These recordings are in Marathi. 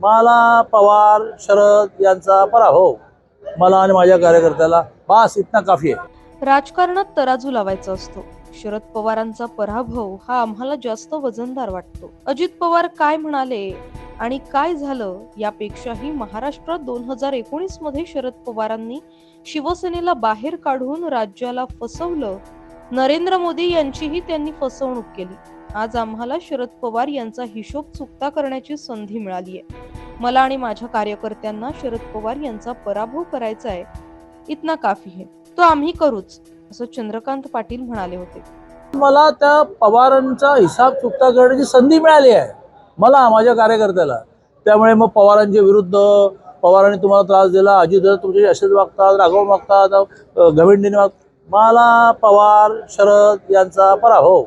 मला पवार शरद यांचा पराभव. मला आणि माझ्या कार्यकर्त्याला बास इतना काफी आहे. राजकारणात तराजू लावायचा असतो. शरद पवारांचा पराभव हा आम्हाला जास्त वजनदार वाटतो. अजित पवार काय म्हणाले आणि काय झालं यापेक्षाही महाराष्ट्रात दोन हजार एकोणीसमध्ये शरद पवारांनी शिवसेनेला बाहेर काढून राज्याला फसवलं. नरेंद्र मोदी यांचीही त्यांनी फसवणूक केली. आज आम्हाला शरद पवार यांचा हिशोब चुकता करण्याची संधी मिळाली आहे मला आणि माझ्या कार्यकर्त्यांना शरद पवार यांचा पराभव करायचा आहे. इतना काफी आहे तो आम्ही करूच असं चंद्रकांत पाटील म्हणाले होते. मला त्या पवारांचा हिसाब चुकता करण्याची संधी मिळाली आहे. मला माझ्या कार्यकर्त्याला. त्यामुळे मग पवारांच्या विरुद्ध पवारांनी तुम्हाला त्रास दिला अजित तुमचे असेच वागतात राघव वागतात अं, गविंडीने वागतात मला पवार शरद यांचा पराभव.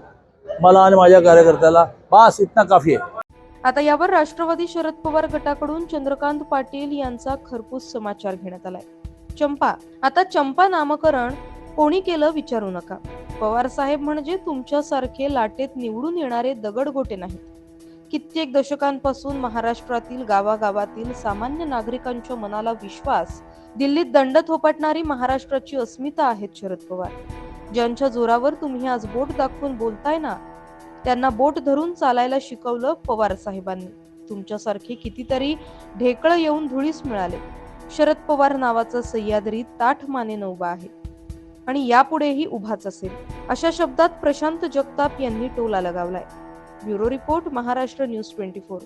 मला आणि माझ्या कार्यकर्त्याला बास इतना काफी आहे. आता यावर राष्ट्रवादी शरद पवार गटाकडून चंद्रकांत पाटील यांचा खरपूस समाचार घेण्यात आलाय. चंपा आता चंपा नामकरण कोणी केलं विचारू नका. पवार साहेब म्हणजे तुमच्यासारखे लाटेत निवडून येणारे दगडगोटे नाहीत. कित्येक दशकांपासून महाराष्ट्रातील गावागावातील सामान्य नागरिकांच्या मनाला विश्वास दिल्लीत दंड थोपटणारी महाराष्ट्राची अस्मिता आहेत शरद पवार. ज्यांच्या जोरावर तुम्ही आज बोट दाखवून बोलताय ना त्यांना बोट धरून चालायला शिकवलं पवार साहेबांनी. तुमच्यासारखे कितीतरी ढेकळं येऊन धुळीस मिळाले. शरद पवार नावाचा सह्याद्री ताठ मानेनं उभा आहे. आणि यापुढेही उभाच असेल अशा शब्दात प्रशांत जगताप यांनी टोला लगावलाय. Bureau report Maharashtra news twenty four.